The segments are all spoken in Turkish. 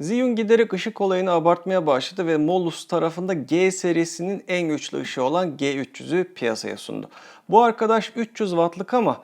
Zhiyun giderek ışık olayını abartmaya başladı ve Molus tarafında G serisinin en güçlü ışığı olan G300'ü piyasaya sundu. Bu arkadaş 300 wattlık ama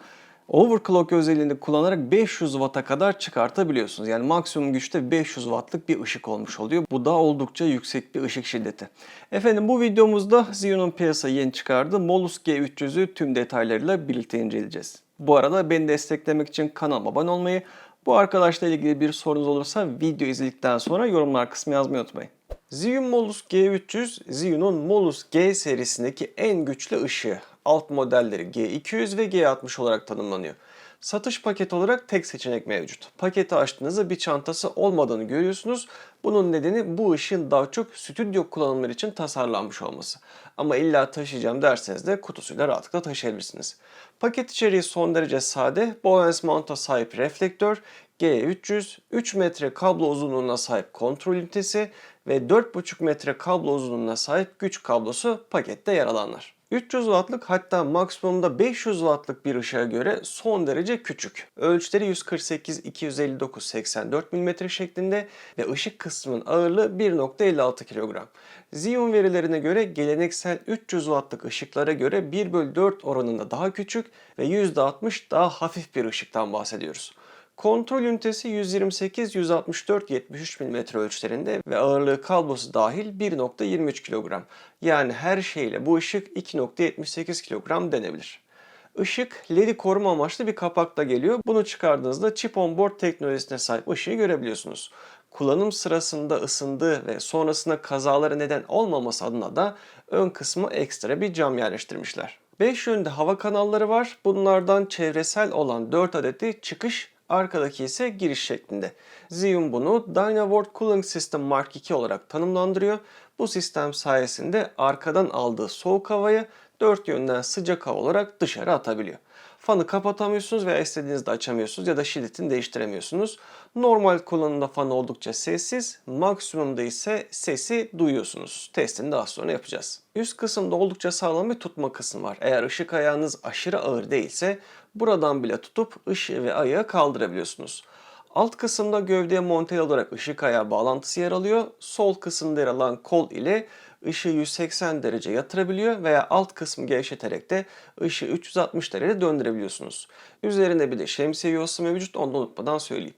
overclock özelliğini kullanarak 500 watt'a kadar çıkartabiliyorsunuz. Yani maksimum güçte 500 wattlık bir ışık olmuş oluyor. Bu da oldukça yüksek bir ışık şiddeti. Efendim bu videomuzda Zhiyun'un piyasaya yeni çıkardığı Molus G300'ü tüm detaylarıyla birlikte inceleyeceğiz. Bu arada beni desteklemek için kanalıma abone olmayı, bu arkadaşla ilgili bir sorunuz olursa video izledikten sonra yorumlar kısmı yazmayı unutmayın. Zhiyun Molus G300, Zhiyun'un Molus G serisindeki en güçlü ışığı. Alt modelleri G200 ve G60 olarak tanımlanıyor. Satış paketi olarak tek seçenek mevcut. Paketi açtığınızda bir çantası olmadığını görüyorsunuz. Bunun nedeni bu ışığın daha çok stüdyo kullanımları için tasarlanmış olması. Ama illa taşıyacağım derseniz de kutusuyla rahatlıkla taşıyabilirsiniz. Paket içeriği son derece sade. Bowens mount'a sahip reflektör, G300, 3 metre kablo uzunluğuna sahip kontrol ünitesi ve 4,5 metre kablo uzunluğuna sahip güç kablosu pakette yer alanlar. 300 wattlık hatta maksimumda 500 wattlık bir ışığa göre son derece küçük. Ölçüleri 148 259 84 mm şeklinde ve ışık kısmının ağırlığı 1.56 kilogram. Xeon verilerine göre geleneksel 300 wattlık ışıklara göre 1 bölü 4 oranında daha küçük ve %60 daha hafif bir ışıktan bahsediyoruz. Kontrol ünitesi 128, 164, 73 mm ölçülerinde ve ağırlığı kablosu dahil 1.23 kilogram. Yani her şeyle bu ışık 2.78 kilogram denebilir. Işık LED'i koruma amaçlı bir kapakla geliyor. Bunu çıkardığınızda chip on board teknolojisine sahip ışığı görebiliyorsunuz. Kullanım sırasında ısındığı ve sonrasında kazalara neden olmaması adına da ön kısmı ekstra bir cam yerleştirmişler. 5 yönde hava kanalları var. Bunlardan çevresel olan 4 adeti çıkış Arkadaki ise giriş şeklinde. Xeon bunu Dynavort Cooling System Mark II olarak tanımlandırıyor. Bu sistem sayesinde arkadan aldığı soğuk havayı dört yönden sıcak hava olarak dışarı atabiliyor. Fanı kapatamıyorsunuz veya istediğinizde açamıyorsunuz ya da şiddetini değiştiremiyorsunuz. Normal kullanımda fan oldukça sessiz, maksimumda ise sesi duyuyorsunuz. Testini daha sonra yapacağız. Üst kısımda oldukça sağlam bir tutma kısmı var. Eğer ışık ayağınız aşırı ağır değilse buradan bile tutup ışığı ve ayağı kaldırabiliyorsunuz. Alt kısımda gövdeye monte olarak ışık ayağı bağlantısı yer alıyor. Sol kısımda yer alan kol ile ışığı 180 derece yatırabiliyor veya alt kısmı gevşeterek de ışığı 360 derece döndürebiliyorsunuz. Üzerinde bir de şemsiye yuvası mevcut onu da unutmadan söyleyeyim.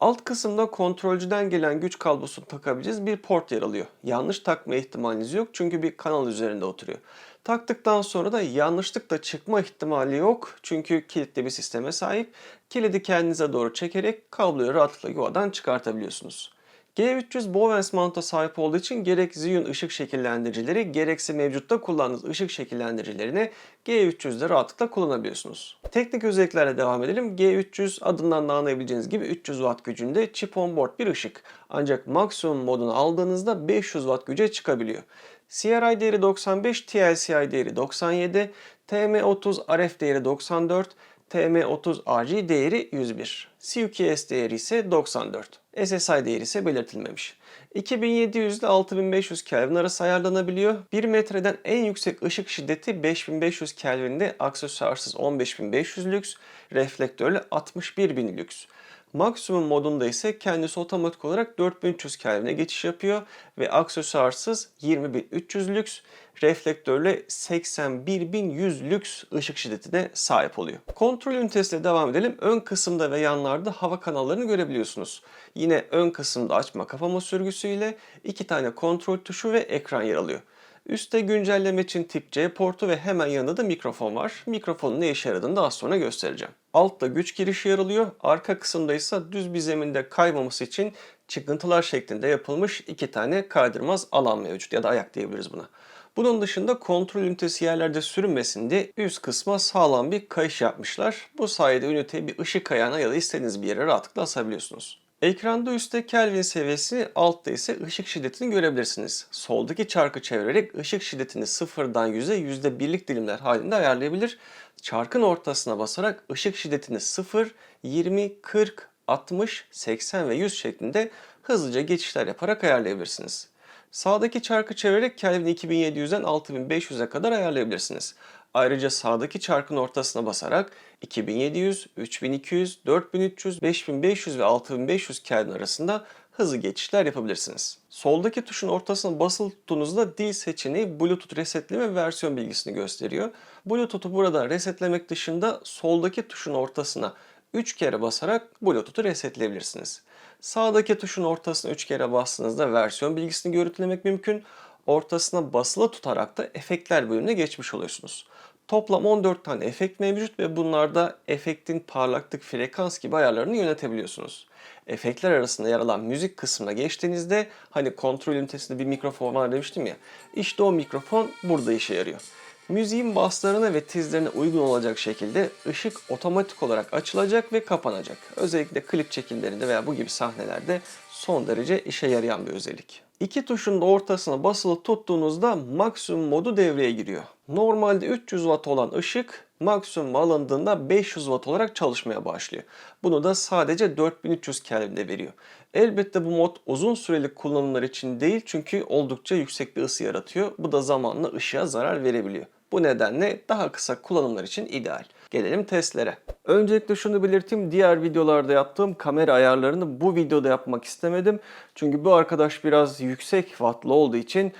Alt kısımda kontrolcüden gelen güç kablosunu takabileceğiz bir port yer alıyor. Yanlış takma ihtimaliniz yok çünkü bir kanal üzerinde oturuyor. Taktıktan sonra da yanlışlıkla çıkma ihtimali yok çünkü kilitli bir sisteme sahip. Kilidi kendinize doğru çekerek kabloyu rahatlıkla yuvadan çıkartabiliyorsunuz. G300 Bowens mount'a sahip olduğu için gerek Xeon ışık şekillendiricileri gerekse mevcutta kullandığınız ışık şekillendiricilerini G300'de rahatlıkla kullanabiliyorsunuz. Teknik özelliklerle devam edelim. G300 adından da anlayabileceğiniz gibi 300 watt gücünde chip on board bir ışık. Ancak maksimum modunu aldığınızda 500 watt güce çıkabiliyor. CRI değeri 95, TLCI değeri 97, TM30 RF değeri 94, TM30 RG değeri 101. CUKS değeri ise 94. SSI değeri ise belirtilmemiş. 2700 ile 6500 Kelvin arası ayarlanabiliyor. 1 metreden en yüksek ışık şiddeti 5500 Kelvin'de aksesuarsız 15500 lüks, reflektörlü 61000 lüks. Maksimum modunda ise kendisi otomatik olarak 4300 Kelvin'e geçiş yapıyor ve aksesuarsız 20300 lüks, reflektörle 81100 lüks ışık şiddetine sahip oluyor. Kontrol ünitesiyle devam edelim. Ön kısımda ve yanlarda hava kanallarını görebiliyorsunuz. Yine ön kısımda açma kapama sürgüsüyle iki tane kontrol tuşu ve ekran yer alıyor. Üstte güncelleme için tip C portu ve hemen yanında da mikrofon var. Mikrofonun ne işe yaradığını daha sonra göstereceğim. Altta güç girişi yer alıyor. Arka kısımda ise düz bir zeminde kaymaması için çıkıntılar şeklinde yapılmış iki tane kaydırmaz alan mevcut ya da ayak diyebiliriz buna. Bunun dışında kontrol ünitesi yerlerde sürünmesin diye üst kısma sağlam bir kayış yapmışlar. Bu sayede üniteyi bir ışık ayağına ya da istediğiniz bir yere rahatlıkla asabiliyorsunuz. Ekranda üstte Kelvin seviyesi, altta ise ışık şiddetini görebilirsiniz. Soldaki çarkı çevirerek ışık şiddetini sıfırdan 100'e %1'lik dilimler halinde ayarlayabilir. Çarkın ortasına basarak ışık şiddetini 0, 20, 40, 60, 80 ve 100 şeklinde hızlıca geçişler yaparak ayarlayabilirsiniz. Sağdaki çarkı çevirerek Kelvin 2700'den 6500'e kadar ayarlayabilirsiniz. Ayrıca sağdaki çarkın ortasına basarak 2700, 3200, 4300, 5500 ve 6500 Kelvin arasında hızlı geçişler yapabilirsiniz. Soldaki tuşun ortasına basılı tuttuğunuzda dil seçeneği Bluetooth resetleme versiyon bilgisini gösteriyor. Bluetooth'u burada resetlemek dışında soldaki tuşun ortasına 3 kere basarak Bluetooth'u resetleyebilirsiniz. Sağdaki tuşun ortasına 3 kere bastığınızda versiyon bilgisini görüntülemek mümkün. Ortasına basılı tutarak da efektler bölümüne geçmiş oluyorsunuz. Toplam 14 tane efekt mevcut ve bunlarda efektin parlaklık, frekans gibi ayarlarını yönetebiliyorsunuz. Efektler arasında yer alan müzik kısmına geçtiğinizde hani kontrol ünitesinde bir mikrofon var demiştim ya. İşte o mikrofon burada işe yarıyor. Müziğin baslarına ve tizlerine uygun olacak şekilde ışık otomatik olarak açılacak ve kapanacak. Özellikle klip çekimlerinde veya bu gibi sahnelerde son derece işe yarayan bir özellik. İki tuşun da ortasına basılı tuttuğunuzda maksimum modu devreye giriyor. Normalde 300 watt olan ışık maksimum alındığında 500 watt olarak çalışmaya başlıyor. Bunu da sadece 4300 Kelvin'de veriyor. Elbette bu mod uzun süreli kullanımlar için değil çünkü oldukça yüksek bir ısı yaratıyor. Bu da zamanla ışığa zarar verebiliyor. Bu nedenle daha kısa kullanımlar için ideal. Gelelim testlere. Öncelikle şunu belirteyim. Diğer videolarda yaptığım kamera ayarlarını bu videoda yapmak istemedim. Çünkü bu arkadaş biraz yüksek wattlı olduğu için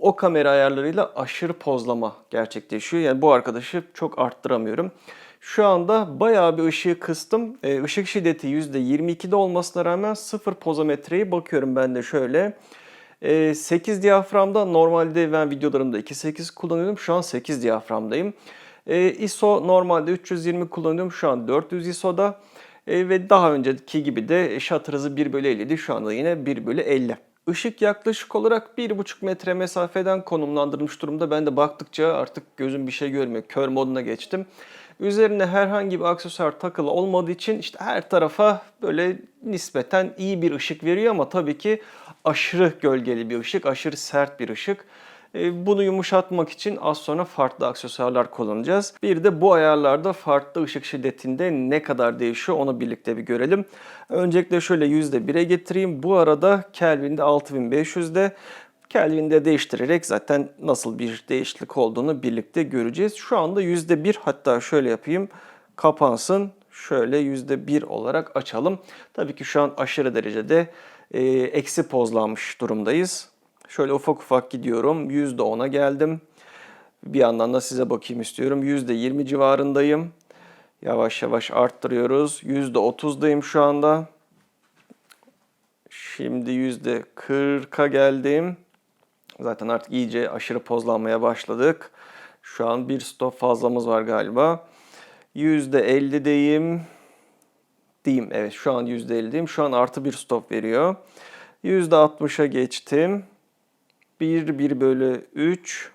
o kamera ayarlarıyla aşırı pozlama gerçekleşiyor. Yani bu arkadaşı çok arttıramıyorum. Şu anda bayağı bir ışığı kıstım. Ee, ışık şiddeti %22'de olmasına rağmen sıfır pozometreyi bakıyorum ben de şöyle. 8 diyaframda normalde ben videolarımda 2.8 kullanıyordum. Şu an 8 diyaframdayım. ISO normalde 320 kullanıyorum. Şu an 400 ISO'da. Ve daha önceki gibi de shutter hızı 1 bölü 50'di. Şu anda yine 1 bölü 50. Işık yaklaşık olarak 1,5 metre mesafeden konumlandırılmış durumda. Ben de baktıkça artık gözüm bir şey görmüyor. Kör moduna geçtim. Üzerine herhangi bir aksesuar takılı olmadığı için işte her tarafa böyle nispeten iyi bir ışık veriyor ama tabii ki aşırı gölgeli bir ışık, aşırı sert bir ışık. E, bunu yumuşatmak için az sonra farklı aksesuarlar kullanacağız. Bir de bu ayarlarda farklı ışık şiddetinde ne kadar değişiyor onu birlikte bir görelim. Öncelikle şöyle %1'e getireyim. Bu arada Kelvin'de 6500'de. Kelvin'de değiştirerek zaten nasıl bir değişiklik olduğunu birlikte göreceğiz. Şu anda %1 hatta şöyle yapayım. Kapansın. Şöyle %1 olarak açalım. Tabii ki şu an aşırı derecede e, eksi pozlanmış durumdayız. Şöyle ufak ufak gidiyorum. %10'a geldim. Bir yandan da size bakayım istiyorum. %20 civarındayım. Yavaş yavaş arttırıyoruz. %30'dayım şu anda. Şimdi %40'a geldim. Zaten artık iyice aşırı pozlanmaya başladık. Şu an bir stop fazlamız var galiba. %50'deyim. Diyeyim evet şu an %50'deyim. Şu an artı bir stop veriyor. %60'a geçtim. 1, 1 bölü 3.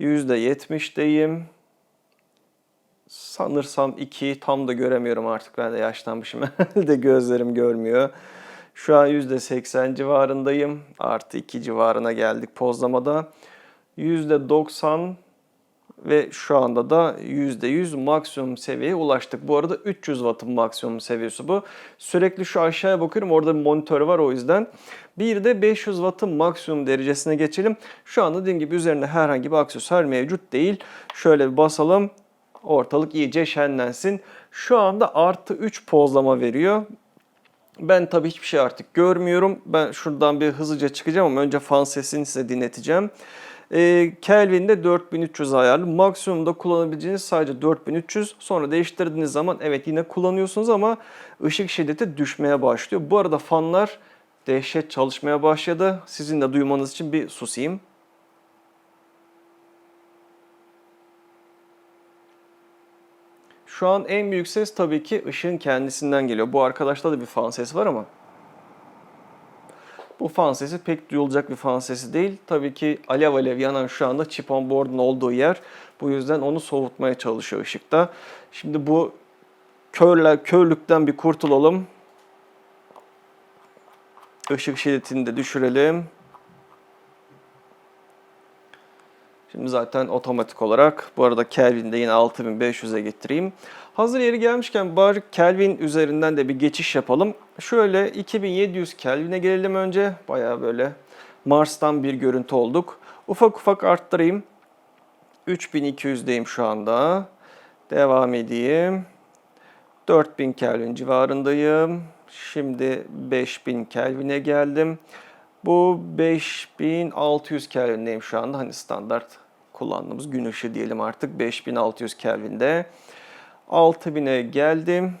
%70'deyim. Sanırsam 2 tam da göremiyorum artık. Ben de yaşlanmışım. de gözlerim görmüyor. Şu an %80 civarındayım. Artı 2 civarına geldik pozlamada. %90 ve şu anda da %100 maksimum seviyeye ulaştık. Bu arada 300 Watt'ın maksimum seviyesi bu. Sürekli şu aşağıya bakıyorum. Orada bir monitör var o yüzden. Bir de 500 Watt'ın maksimum derecesine geçelim. Şu anda dediğim gibi üzerinde herhangi bir aksesuar mevcut değil. Şöyle bir basalım. Ortalık iyice şenlensin. Şu anda artı 3 pozlama veriyor. Ben tabii hiçbir şey artık görmüyorum. Ben şuradan bir hızlıca çıkacağım ama önce fan sesini size dinleteceğim. E, Kelvin'de 4300 ayarlı. Maksimumda kullanabileceğiniz sadece 4300. Sonra değiştirdiğiniz zaman evet yine kullanıyorsunuz ama ışık şiddeti düşmeye başlıyor. Bu arada fanlar dehşet çalışmaya başladı. Sizin de duymanız için bir susayım. Şu an en büyük ses tabii ki ışığın kendisinden geliyor. Bu arkadaşta da bir fan sesi var ama bu fan sesi pek duyulacak bir fan sesi değil. Tabii ki alev alev yanan şu anda chip on board'un olduğu yer. Bu yüzden onu soğutmaya çalışıyor ışıkta. Şimdi bu körle, körlükten bir kurtulalım. Işık şiddetini de düşürelim. Şimdi zaten otomatik olarak bu arada Kelvin'de yine 6500'e getireyim. Hazır yeri gelmişken bari Kelvin üzerinden de bir geçiş yapalım. Şöyle 2700 Kelvin'e gelelim önce. Baya böyle Mars'tan bir görüntü olduk. Ufak ufak arttırayım. 3200'deyim şu anda. Devam edeyim. 4000 Kelvin civarındayım. Şimdi 5000 Kelvin'e geldim. Bu 5600 Kelvin'deyim şu anda. Hani standart kullandığımız gün ışığı diyelim artık 5600 Kelvin'de. 6000'e geldim.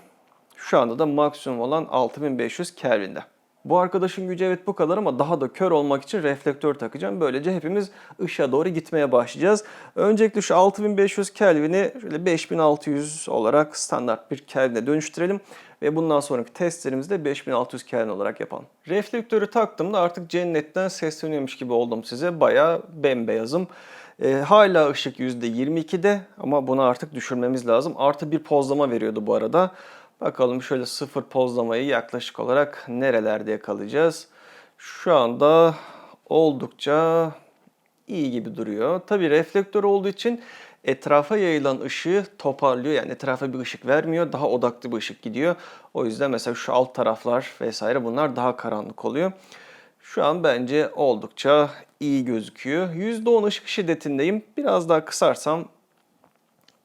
Şu anda da maksimum olan 6500 Kelvin'de. Bu arkadaşın gücü evet bu kadar ama daha da kör olmak için reflektör takacağım. Böylece hepimiz ışığa doğru gitmeye başlayacağız. Öncelikle şu 6500 Kelvin'i şöyle 5600 olarak standart bir Kelvin'e dönüştürelim. Ve bundan sonraki testlerimizi de 5600 Kelvin olarak yapalım. Reflektörü taktığımda artık cennetten sesleniyormuş gibi oldum size. Bayağı bembeyazım. E, hala ışık %22'de ama bunu artık düşürmemiz lazım. Artı bir pozlama veriyordu bu arada. Bakalım şöyle sıfır pozlamayı yaklaşık olarak nerelerde yakalayacağız. Şu anda oldukça iyi gibi duruyor. Tabi reflektör olduğu için etrafa yayılan ışığı toparlıyor. Yani etrafa bir ışık vermiyor. Daha odaklı bir ışık gidiyor. O yüzden mesela şu alt taraflar vesaire bunlar daha karanlık oluyor. Şu an bence oldukça iyi gözüküyor. %10 ışık şiddetindeyim. Biraz daha kısarsam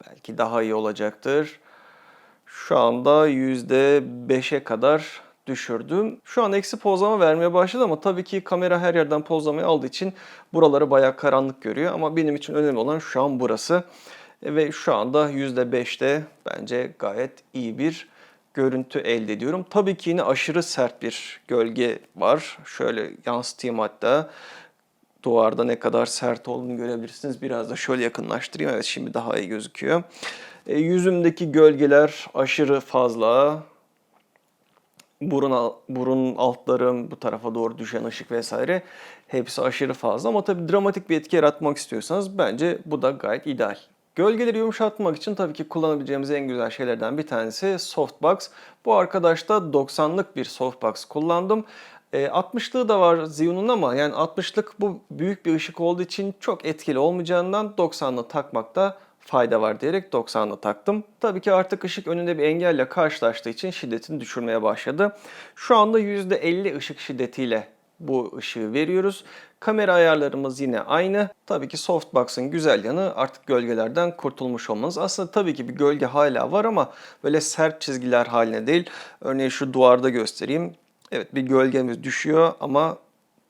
belki daha iyi olacaktır. Şu anda %5'e kadar düşürdüm. Şu an eksi pozlama vermeye başladı ama tabii ki kamera her yerden pozlamayı aldığı için buraları bayağı karanlık görüyor. Ama benim için önemli olan şu an burası. E, ve şu anda %5'te bence gayet iyi bir görüntü elde ediyorum. Tabii ki yine aşırı sert bir gölge var. Şöyle yansıtayım hatta. Duvarda ne kadar sert olduğunu görebilirsiniz. Biraz da şöyle yakınlaştırayım. Evet şimdi daha iyi gözüküyor. E, yüzümdeki gölgeler aşırı fazla. Burun, burun altlarım, bu tarafa doğru düşen ışık vesaire hepsi aşırı fazla. Ama tabii dramatik bir etki yaratmak istiyorsanız bence bu da gayet ideal. Gölgeleri yumuşatmak için tabii ki kullanabileceğimiz en güzel şeylerden bir tanesi softbox. Bu arkadaşta 90'lık bir softbox kullandım. E, 60'lığı da var Xeon'un ama yani 60'lık bu büyük bir ışık olduğu için çok etkili olmayacağından 90'lı takmakta fayda var diyerek 90'lı taktım. Tabii ki artık ışık önünde bir engelle karşılaştığı için şiddetini düşürmeye başladı. Şu anda %50 ışık şiddetiyle bu ışığı veriyoruz. Kamera ayarlarımız yine aynı. Tabii ki softbox'ın güzel yanı artık gölgelerden kurtulmuş olmanız. Aslında tabii ki bir gölge hala var ama böyle sert çizgiler haline değil. Örneğin şu duvarda göstereyim. Evet bir gölgemiz düşüyor ama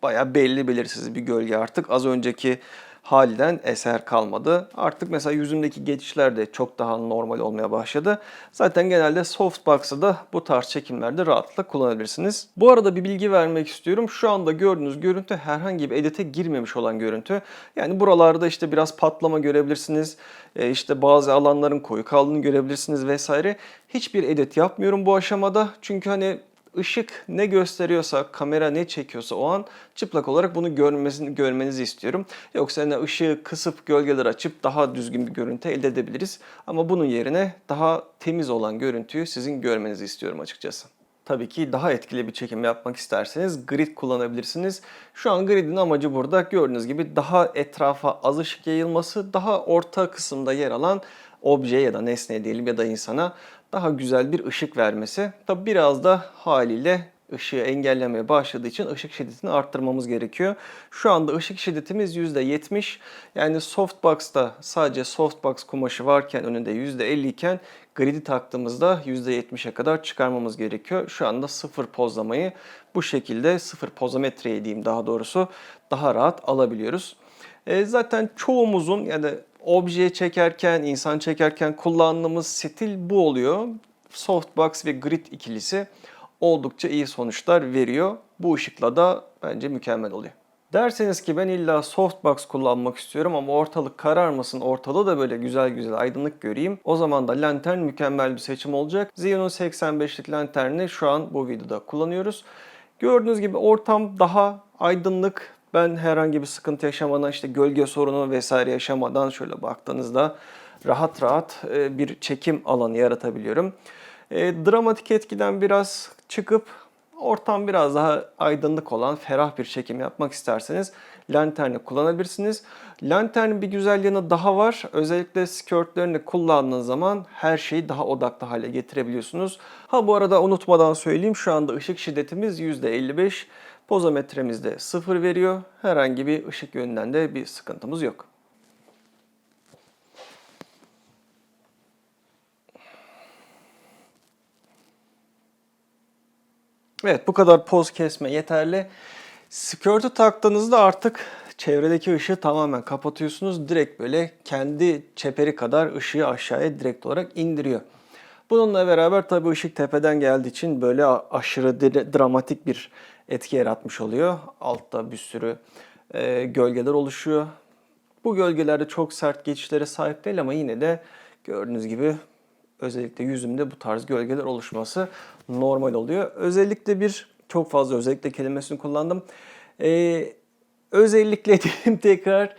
baya belli belirsiz bir gölge artık. Az önceki halden eser kalmadı. Artık mesela yüzümdeki geçişler de çok daha normal olmaya başladı. Zaten genelde softbox'ı da bu tarz çekimlerde rahatlıkla kullanabilirsiniz. Bu arada bir bilgi vermek istiyorum. Şu anda gördüğünüz görüntü herhangi bir edite girmemiş olan görüntü. Yani buralarda işte biraz patlama görebilirsiniz. E, işte bazı alanların koyu kaldığını görebilirsiniz vesaire. Hiçbir edit yapmıyorum bu aşamada. Çünkü hani ışık ne gösteriyorsa, kamera ne çekiyorsa o an çıplak olarak bunu görmesini, görmenizi istiyorum. Yoksa hani ışığı kısıp gölgeler açıp daha düzgün bir görüntü elde edebiliriz. Ama bunun yerine daha temiz olan görüntüyü sizin görmenizi istiyorum açıkçası. Tabii ki daha etkili bir çekim yapmak isterseniz grid kullanabilirsiniz. Şu an gridin amacı burada gördüğünüz gibi daha etrafa az ışık yayılması, daha orta kısımda yer alan obje ya da nesne diyelim ya da insana daha güzel bir ışık vermesi. Tabi biraz da haliyle ışığı engellemeye başladığı için ışık şiddetini arttırmamız gerekiyor. Şu anda ışık şiddetimiz %70. Yani softbox'ta sadece softbox kumaşı varken önünde %50 iken gridi taktığımızda %70'e kadar çıkarmamız gerekiyor. Şu anda sıfır pozlamayı bu şekilde sıfır pozometreyi diyeyim daha doğrusu daha rahat alabiliyoruz. E, zaten çoğumuzun yani obje çekerken, insan çekerken kullandığımız stil bu oluyor. Softbox ve grid ikilisi oldukça iyi sonuçlar veriyor. Bu ışıkla da bence mükemmel oluyor. Derseniz ki ben illa softbox kullanmak istiyorum ama ortalık kararmasın, ortada da böyle güzel güzel aydınlık göreyim. O zaman da lantern mükemmel bir seçim olacak. Xeon'un 85'lik lanterni şu an bu videoda kullanıyoruz. Gördüğünüz gibi ortam daha aydınlık, ben herhangi bir sıkıntı yaşamadan işte gölge sorunu vesaire yaşamadan şöyle baktığınızda rahat rahat e, bir çekim alanı yaratabiliyorum. E, dramatik etkiden biraz çıkıp ortam biraz daha aydınlık olan ferah bir çekim yapmak isterseniz lanterni kullanabilirsiniz. Lanternin bir güzel yanı daha var. Özellikle skirtlerini kullandığınız zaman her şeyi daha odaklı hale getirebiliyorsunuz. Ha bu arada unutmadan söyleyeyim şu anda ışık şiddetimiz %55. Pozometremizde sıfır veriyor. Herhangi bir ışık yönünden de bir sıkıntımız yok. Evet bu kadar poz kesme yeterli. Skirt'ü taktığınızda artık çevredeki ışığı tamamen kapatıyorsunuz. Direkt böyle kendi çeperi kadar ışığı aşağıya direkt olarak indiriyor. Bununla beraber tabii ışık tepeden geldiği için böyle aşırı dra- dramatik bir etki yaratmış oluyor. Altta bir sürü e, gölgeler oluşuyor. Bu gölgelerde çok sert geçişlere sahip değil ama yine de gördüğünüz gibi özellikle yüzümde bu tarz gölgeler oluşması normal oluyor. Özellikle bir çok fazla özellikle kelimesini kullandım. Ee, özellikle diyeyim tekrar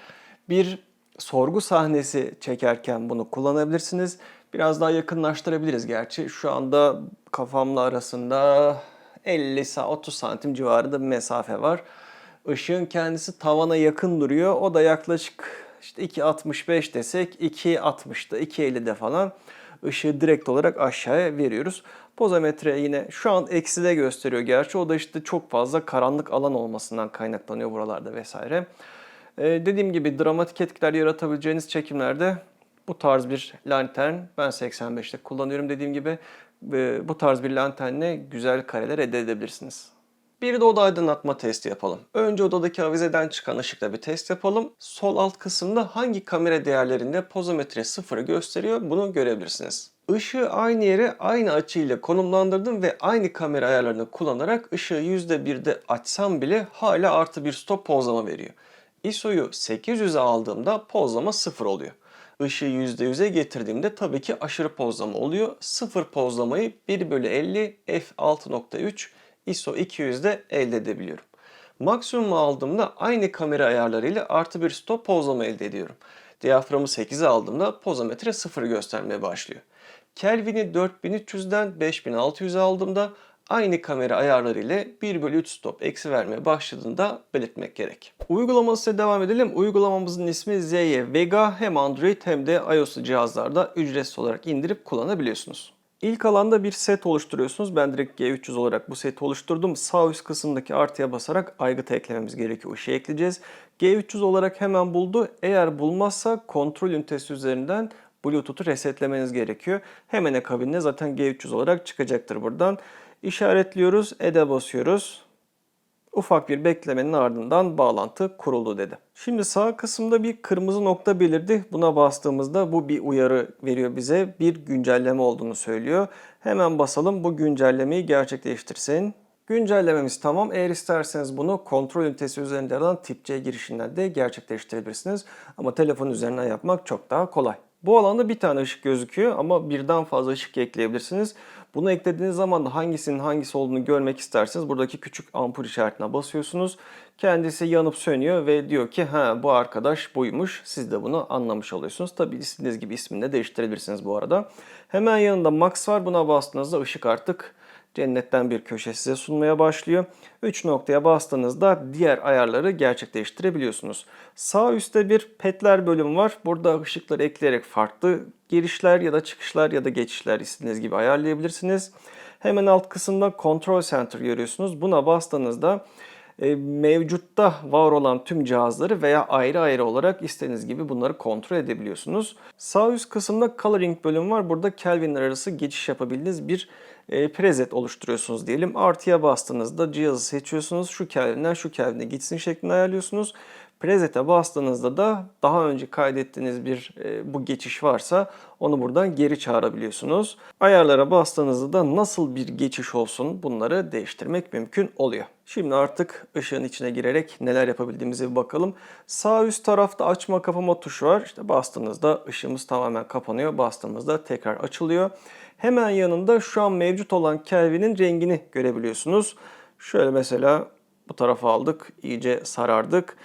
bir sorgu sahnesi çekerken bunu kullanabilirsiniz. Biraz daha yakınlaştırabiliriz gerçi. Şu anda kafamla arasında 50 sa 30 santim civarında bir mesafe var. Işığın kendisi tavana yakın duruyor. O da yaklaşık işte 2.65 desek 2.60'da 2.50'de falan ışığı direkt olarak aşağıya veriyoruz. Pozometre yine şu an ekside gösteriyor gerçi. O da işte çok fazla karanlık alan olmasından kaynaklanıyor buralarda vesaire. Ee, dediğim gibi dramatik etkiler yaratabileceğiniz çekimlerde bu tarz bir lantern ben 85'te kullanıyorum dediğim gibi. Bu tarz bir lanternle güzel kareler elde edebilirsiniz. Bir de oda aydınlatma testi yapalım. Önce odadaki avizeden çıkan ışıkla bir test yapalım. Sol alt kısımda hangi kamera değerlerinde pozometre sıfırı gösteriyor bunu görebilirsiniz. Işığı aynı yere aynı açıyla konumlandırdım ve aynı kamera ayarlarını kullanarak ışığı %1'de açsam bile hala artı bir stop pozlama veriyor. ISO'yu 800'e aldığımda pozlama sıfır oluyor. Işığı %100'e getirdiğimde tabii ki aşırı pozlama oluyor. Sıfır pozlamayı 1 bölü 50 f6.3 ISO 200'de elde edebiliyorum. Maksimum aldığımda aynı kamera ayarlarıyla artı bir stop pozlama elde ediyorum. Diyaframı 8'e aldığımda pozometre 0 göstermeye başlıyor. Kelvin'i 4300'den 5600'e aldığımda aynı kamera ayarları ile 1 bölü 3 stop eksi vermeye başladığında belirtmek gerek. Uygulamasına devam edelim. Uygulamamızın ismi ZY Vega hem Android hem de iOS cihazlarda ücretsiz olarak indirip kullanabiliyorsunuz. İlk alanda bir set oluşturuyorsunuz. Ben direkt G300 olarak bu seti oluşturdum. Sağ üst kısımdaki artıya basarak aygıt eklememiz gerekiyor. Işığı ekleyeceğiz. G300 olarak hemen buldu. Eğer bulmazsa kontrol ünitesi üzerinden Bluetooth'u resetlemeniz gerekiyor. Hemen akabinde zaten G300 olarak çıkacaktır buradan. İşaretliyoruz, Add'e basıyoruz. Ufak bir beklemenin ardından bağlantı kuruldu dedi. Şimdi sağ kısımda bir kırmızı nokta belirdi. Buna bastığımızda bu bir uyarı veriyor bize. Bir güncelleme olduğunu söylüyor. Hemen basalım bu güncellemeyi gerçekleştirsin. Güncellememiz tamam. Eğer isterseniz bunu kontrol ünitesi üzerinde yer alan tip C girişinden de gerçekleştirebilirsiniz. Ama telefon üzerinden yapmak çok daha kolay. Bu alanda bir tane ışık gözüküyor ama birden fazla ışık ekleyebilirsiniz. Bunu eklediğiniz zaman da hangisinin hangisi olduğunu görmek isterseniz buradaki küçük ampul işaretine basıyorsunuz. Kendisi yanıp sönüyor ve diyor ki ha bu arkadaş buymuş. Siz de bunu anlamış oluyorsunuz. Tabi istediğiniz gibi ismini de değiştirebilirsiniz bu arada. Hemen yanında Max var. Buna bastığınızda ışık artık cennetten bir köşe size sunmaya başlıyor. 3 noktaya bastığınızda diğer ayarları gerçekleştirebiliyorsunuz. Sağ üstte bir petler bölümü var. Burada ışıkları ekleyerek farklı girişler ya da çıkışlar ya da geçişler istediğiniz gibi ayarlayabilirsiniz. Hemen alt kısımda Control Center görüyorsunuz. Buna bastığınızda e, mevcutta var olan tüm cihazları veya ayrı ayrı olarak istediğiniz gibi bunları kontrol edebiliyorsunuz. Sağ üst kısımda Coloring bölümü var. Burada Kelvinler arası geçiş yapabildiğiniz bir e, preset oluşturuyorsunuz diyelim. Artıya bastığınızda cihazı seçiyorsunuz. Şu Kelvin'den şu Kelvin'e gitsin şeklinde ayarlıyorsunuz. Preset'e bastığınızda da daha önce kaydettiğiniz bir e, bu geçiş varsa onu buradan geri çağırabiliyorsunuz. Ayarlara bastığınızda da nasıl bir geçiş olsun bunları değiştirmek mümkün oluyor. Şimdi artık ışığın içine girerek neler yapabildiğimize bir bakalım. Sağ üst tarafta açma kapama tuşu var. İşte bastığınızda ışığımız tamamen kapanıyor. Bastığımızda tekrar açılıyor. Hemen yanında şu an mevcut olan Kelvin'in rengini görebiliyorsunuz. Şöyle mesela bu tarafa aldık, iyice sarardık.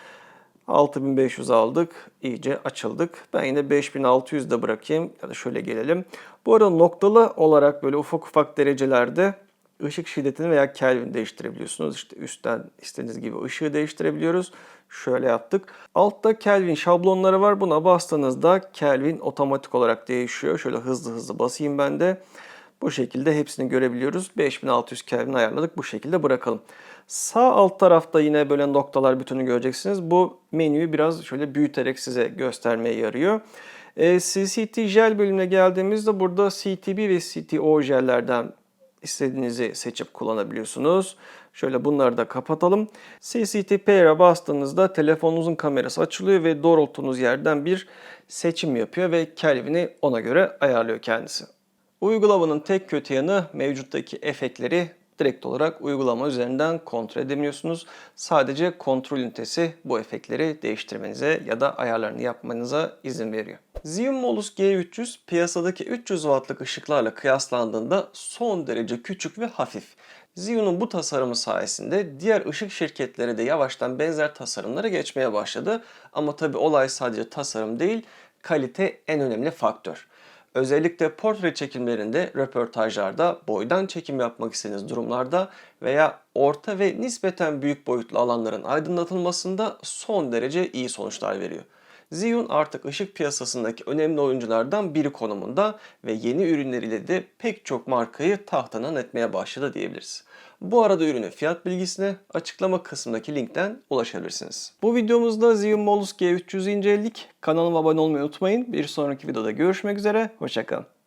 6500 aldık. iyice açıldık. Ben yine 5600'de bırakayım. Ya da şöyle gelelim. Bu arada noktalı olarak böyle ufak ufak derecelerde ışık şiddetini veya Kelvin değiştirebiliyorsunuz. İşte üstten istediğiniz gibi ışığı değiştirebiliyoruz. Şöyle yaptık. Altta Kelvin şablonları var. Buna bastığınızda Kelvin otomatik olarak değişiyor. Şöyle hızlı hızlı basayım ben de. Bu şekilde hepsini görebiliyoruz. 5600 Kelvin ayarladık. Bu şekilde bırakalım. Sağ alt tarafta yine böyle noktalar bütünü göreceksiniz. Bu menüyü biraz şöyle büyüterek size göstermeye yarıyor. E, CCT jel bölümüne geldiğimizde burada CTB ve CTO jellerden istediğinizi seçip kullanabiliyorsunuz. Şöyle bunları da kapatalım. CCTV'ye bastığınızda telefonunuzun kamerası açılıyor ve doğrulttuğunuz yerden bir seçim yapıyor ve Kelvin'i ona göre ayarlıyor kendisi. Uygulamanın tek kötü yanı mevcuttaki efektleri direkt olarak uygulama üzerinden kontrol edemiyorsunuz. Sadece kontrol ünitesi bu efektleri değiştirmenize ya da ayarlarını yapmanıza izin veriyor. Xeon Molus G300 piyasadaki 300 wattlık ışıklarla kıyaslandığında son derece küçük ve hafif. Xeon'un bu tasarımı sayesinde diğer ışık şirketleri de yavaştan benzer tasarımlara geçmeye başladı. Ama tabi olay sadece tasarım değil, kalite en önemli faktör. Özellikle portre çekimlerinde, röportajlarda, boydan çekim yapmak istediğiniz durumlarda veya orta ve nispeten büyük boyutlu alanların aydınlatılmasında son derece iyi sonuçlar veriyor. Xeon artık ışık piyasasındaki önemli oyunculardan biri konumunda ve yeni ürünleriyle de pek çok markayı tahtından etmeye başladı diyebiliriz. Bu arada ürünün fiyat bilgisine açıklama kısmındaki linkten ulaşabilirsiniz. Bu videomuzda Xeon Molus G300'ü inceledik. Kanalıma abone olmayı unutmayın. Bir sonraki videoda görüşmek üzere. Hoşçakalın.